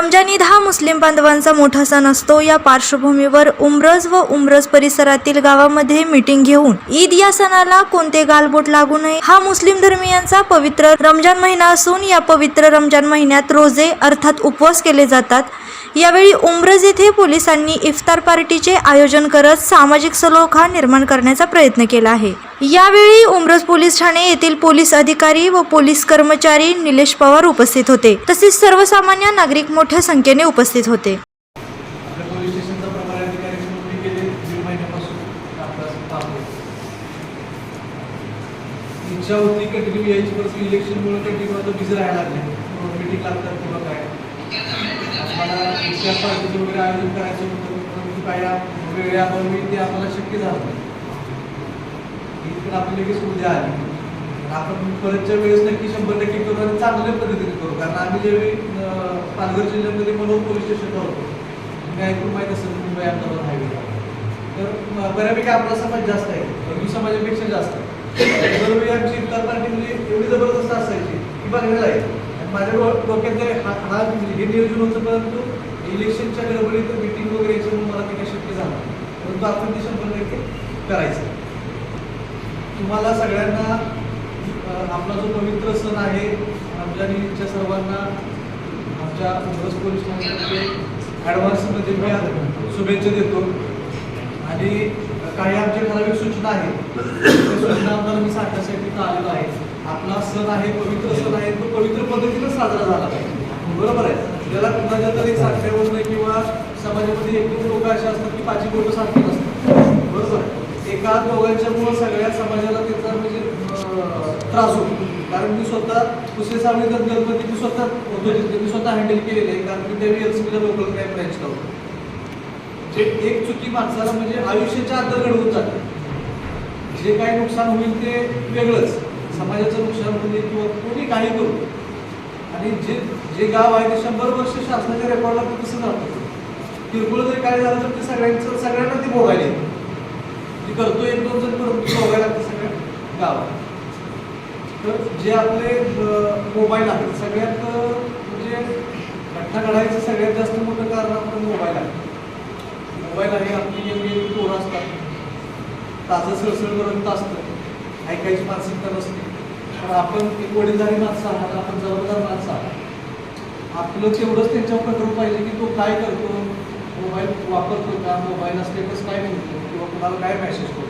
रमजान ईद हा मुस्लिम बांधवांचा मोठा सण असतो. या पार्श्वभूमीवर उमरज व उमरज परिसरातील गावामध्ये मीटिंग घेऊन ईद या सणाला कोणते गालबोट लागू नये हा मुस्लिम धर्मियांचा पवित्र रमजान महिना असून या पवित्र रमजान महिन्यात रोजे अर्थात उपवास केले जातात. यावेळी उमरज येथे पोलिसांनी इफ्तार पार्टीचे आयोजन करत सामाजिक सलोखा निर्माण करण्याचा प्रयत्न केला आहे. यावेळी उमरज पोलीस ठाणे येथील पोलीस अधिकारी व पोलीस कर्मचारी निलेश पवार उपस्थित होते. तसेच सर्वसामान्य नागरिक मोठ्या संख्येने उपस्थित होते. इच्छा होती कंटिन्यू यायची परंतु इलेक्शनमुळे कंटिन्यू आता बिझी राहायला लागले. मिटिंग लागतात किंवा काय? आम्हाला इच्छा वगैरे आयोजन करायचं होतं काही काय वेळेअभावी ते आम्हाला शक्य झालं नाही. ही पण आपली लगेच उद्या आली. आपण परतच्या वेळेस नक्की शंभर टक्के करू आणि चांगल्या पद्धतीने करू. कारण आम्ही ज्यावेळी पालघर जिल्ह्यामध्ये मनोहर पोलीस स्टेशनला होतो तुम्ही ऐकून माहीत असेल मुंबई अहमदाबाद हायवेला तर बऱ्यापैकी आपला समाज जास्त आहे. हिंदू समाजापेक्षा जास्त. आहे दरवेळी आमची इतर पार्टी म्हणजे एवढी जबरदस्त असायची की बघायला आहे माझ्या डोक्यात काय हा हा म्हणजे हे नियोजन होतं परंतु इलेक्शनच्या गडबडीत मिटिंग वगैरे याच्यामुळे मला ते काही शक्य झालं परंतु आपण ते शंभर टक्के करायचं. तुम्हाला सगळ्यांना आपला जो पवित्र सण आहे रमजानीच्या सर्वांना आमच्या उमरस पोलीस ठाण्यातर्फे ॲडव्हान्समध्ये मी शुभेच्छा देतो. आणि काही आमच्या ठराविक सूचना आहेत. त्या सूचना आम्हाला मी सांगण्यासाठी आलेलो आहे आपला सण आहे पवित्र सण आहे तो पवित्र पद्धतीनं साजरा झाला पाहिजे. बरोबर आहे? त्याला कुणाच्या तरी सारख्यावर नाही किंवा समाजामध्ये एक दोन लोक असे असतात की पाची लोक सारखी नसतात बरोबर आहे? एका दोघांच्यामुळं सगळ्या समाजाला त्याचा म्हणजे त्रास होतो. कारण मी स्वतः दुसरे सावळी गणपती मी स्वतः होतो तिथे मी स्वतः हँडल केलेले आहे. कारण मी त्यावेळी एल लोकल क्राईम ब्रँचला होतो जे एक चुकी माणसाला म्हणजे आयुष्याच्या अंतर घडवून जाते. जे काही नुकसान होईल ते वेगळंच. समाजाचं नुकसान होते किंवा कोणी काही करू. आणि जे जे गाव आहे ते शंभर वर्ष शासनाच्या रेकॉर्डला ते तसं जातं किरकोळ जरी काय झालं तर ते सगळ्यांचं सगळ्यांना ते भोगायला येतं. ती करतो एक दोन जण करून भोगायला लागतं सगळ्या गावात. तर जे आपले मोबाईल आहेत सगळ्यात म्हणजे घटना घडायचं सगळ्यात जास्त मोठं कारण आपण मोबाईल आहे. मोबाईल आहे आपली एवढी पोरं असतात. ताजं सळसळ करत असतं ऐकायची मानसिकता नसते. तर आपण एक वडीलधारी माणसं आहात आपण जबाबदार माणसं आहात. आपलं तेवढंच त्यांच्यावर कंट्रोल पाहिजे की तो काय करतो मोबाईल वापरतो का मोबाईल स्टेटस काय म्हणतो किंवा कुणाला काय मेसेज करतो.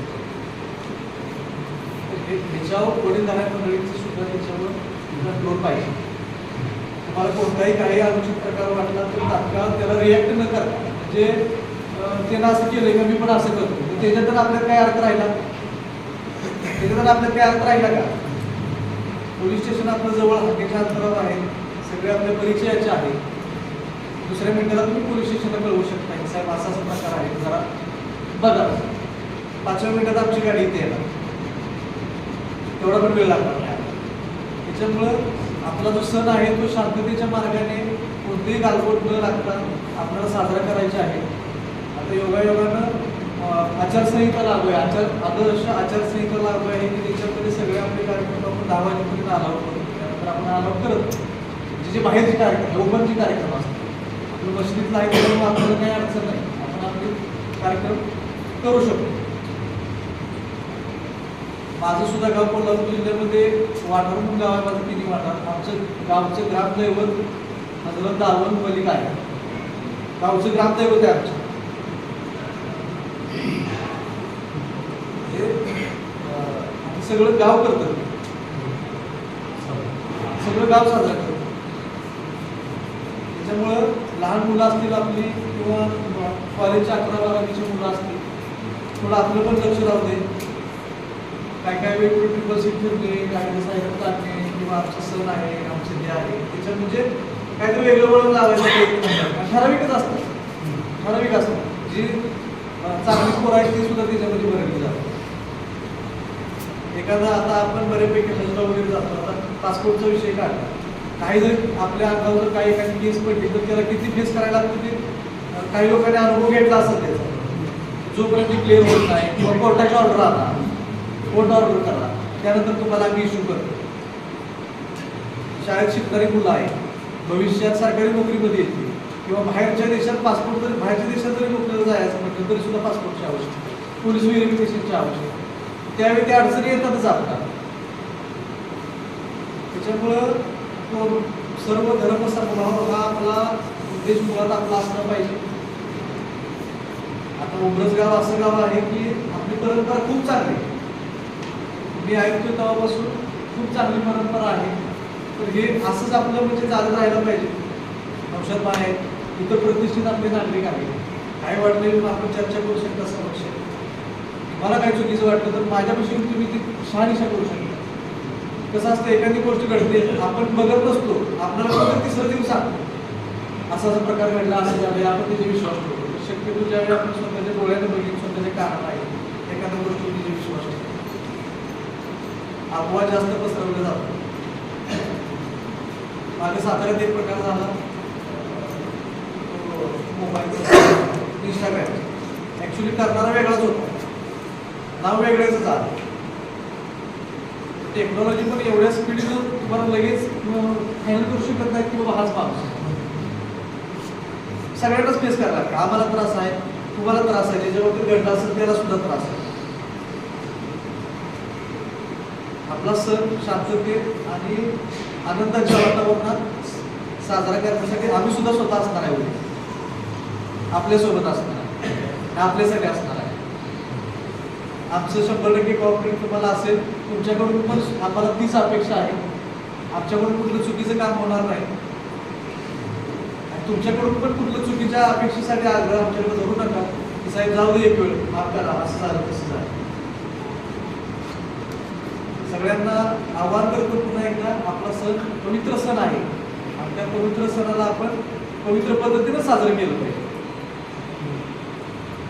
ह्याच्यावर वडीलधाऱ्या मंडळींचं सुद्धा त्याच्यावर कंट्रोल पाहिजे तुम्हाला कोणताही काही अनुचित प्रकार वाटला तर तात्काळ त्याला रिॲक्ट न करता म्हणजे त्यानं असं केलंय का मी पण असं करतो तर त्याच्यात आपल्याला काय अर्थ राहिला? त्याच्यात आपल्याला काय अर्थ राहिला का? पोलीस स्टेशन आपलं जवळ हाकेच्या अंतरावर आहे. सगळे आपल्या परिचयाचे आहे. दुसऱ्या मिनिटाला तुम्ही पोलीस स्टेशनला कळवू शकता. की साहेब असा असा प्रकार आहे. जरा बघा. पाचव्या मिनिटात आमची गाडी इथे येणार. तेवढा पण वेळ लागणार नाही. त्याच्यामुळं आपला जो सण आहे तो शांततेच्या मार्गाने कोणतेही गालबोट न लागता आपल्याला साजरा करायचा आहे. आता योगायोगानं आचारसंहिता लागू आहे. आचार आदर्श आचारसंहिता लागू आहे. की त्याच्यामध्ये सगळे आपले कार्यक्रम आपण दहा वाजेपर्यंत अलाउड करतो त्यानंतर आपण अलाउड करत जे म्हणजे जे बाहेरचे कार्यक्रम ओपनचे कार्यक्रम असतात. आपलं मशिदीतला आहे त्याच्यामुळे आपल्याला काही अडचण नाही. आपण आपले कार्यक्रम करू शकतो. माझं सुद्धा गाव कोल्हापूर जिल्ह्यामध्ये वाठार म्हणून गाव आहे माझं तिन्ही वाठार. आमचं गावचं ग्रामदैवत हजरत दावण मलिक आहे गावचं ग्रामदैवत आहे आमचं. हे, सगळं गाव करतं. सगळं गाव साजरा करतो. त्याच्यामुळं लहान मुलं असतील आपली किंवा कॉलेजच्या अकरा बारावीची मुलं असतील थोडं आपलं पण लक्ष राहू दे. काय काय वेगवेगळे ट्रिपल सीट फिरणे गाडी सायकल काढणे किंवा आमचं सण आहे आमचे हे आहे. त्याच्यात म्हणजे काहीतरी वेगळं वळण लावायचं ठराविकच असतं. ठराविक असतं. जी चांगली पोरं आहेत ती सुद्धा त्याच्यामध्ये भरली जातात एखादा आता आपण बऱ्यापैकी हल्ला वगैरे जातो आता पासपोर्टचा विषय काढला. काही जर आपल्या अंगावर काही एखादी केस पडली तर त्याला किती फेस करायला लागतो ते? काही लोकांनी अनुभव घेतला असेल त्याचा. जोपर्यंत क्लिअर होत नाही किंवा कोर्टाची ऑर्डर आला कोर्ट ऑर्डर करा त्यानंतर तुम्हाला आम्ही इश्यू करतो. शाळेत शिकणारी मुलं आहे भविष्यात सरकारी नोकरीमध्ये येतील. किंवा बाहेरच्या देशात पासपोर्ट जरी बाहेरच्या देशात जरी आपल्याला जायचं म्हटलं तरी सुद्धा पासपोर्टची आवश्यकता पोलीस व्हेरिफिकेशनची आवश्यकता त्यावेळी त्या अडचणी येतातच आपल्याला त्याच्यामुळं तो सर्व धर्म समभाव हा आपला उद्देश मुळात आपला असला पाहिजे. आता उमरस गाव असं गाव आहे की आपली परंपरा खूप चांगली आहे. मी ऐकतो तेव्हापासून खूप चांगली परंपरा आहे. तर हे असंच आपलं म्हणजे चालत राहायला पाहिजे. औषध आहेत. इतर प्रतिष्ठित आपले नागरिक आहेत. काय वाटले आपण चर्चा करू शकता समक्ष. मला काय चुकीचं वाटलं तर माझ्यापाशी तुम्ही ती शहानिशा करू शकता. कसं असतं एखादी गोष्ट घडते आपण बघत नसतो. आपल्याला फक्त तिसरं दिवस सांगतो. असा असा प्रकार घडला असं ज्यावेळी आपण त्याचे विश्वास ठेवतो. शक्यतो ज्यावेळी आपण स्वतःच्या डोळ्याने बघितलं स्वतःचे कारण आहे एखाद्या गोष्टी तिचे विश्वास ठेवतो. अफवा जास्त पसरवलं जातो मागे साताऱ्यात एक प्रकार झाला. मोबाईल इंस्टाग्राम ॲक्च्युली करणारा वेगळाच होता. नाव वेगळंच झालं. टेक्नॉलॉजी पण एवढ्या स्पीडनं तुम्हाला लगेच हँडल करू शकत नाही की बाबा हाच माणूस सगळ्यांनाच फेस करायला लागतं. आम्हाला त्रास आहे तुम्हाला त्रास आहे ज्याच्यावरती घडला असेल त्याला सुद्धा त्रास आहे. आपला सण शांततेत आणि आनंदाच्या वातावरणात साजरा करण्यासाठी आम्ही सुद्धा स्वतः असणार आहे. उद्या. आपल्यासोबत असणार आहे. आपल्यासाठी असणार आहे. आमचं शंभर टक्के कॉपरेट तुम्हाला असेल तुमच्याकडून पण आम्हाला तीच अपेक्षा आहे. आमच्याकडून कुठलं चुकीचं काम होणार नाही. आणि तुमच्याकडून पण कुठलं चुकीच्या अपेक्षेसाठी आग्रह आमच्याकडे धरू नका. की साहेब जाऊ दे एक वेळ माफ करा असं झालं तसं झालं. सगळ्यांना आव्हान करतो पुन्हा एकदा आपला सण पवित्र सण आहे. आणि त्या पवित्र सणाला आपण पवित्र पद्धतीनं साजरं केलं पाहिजे.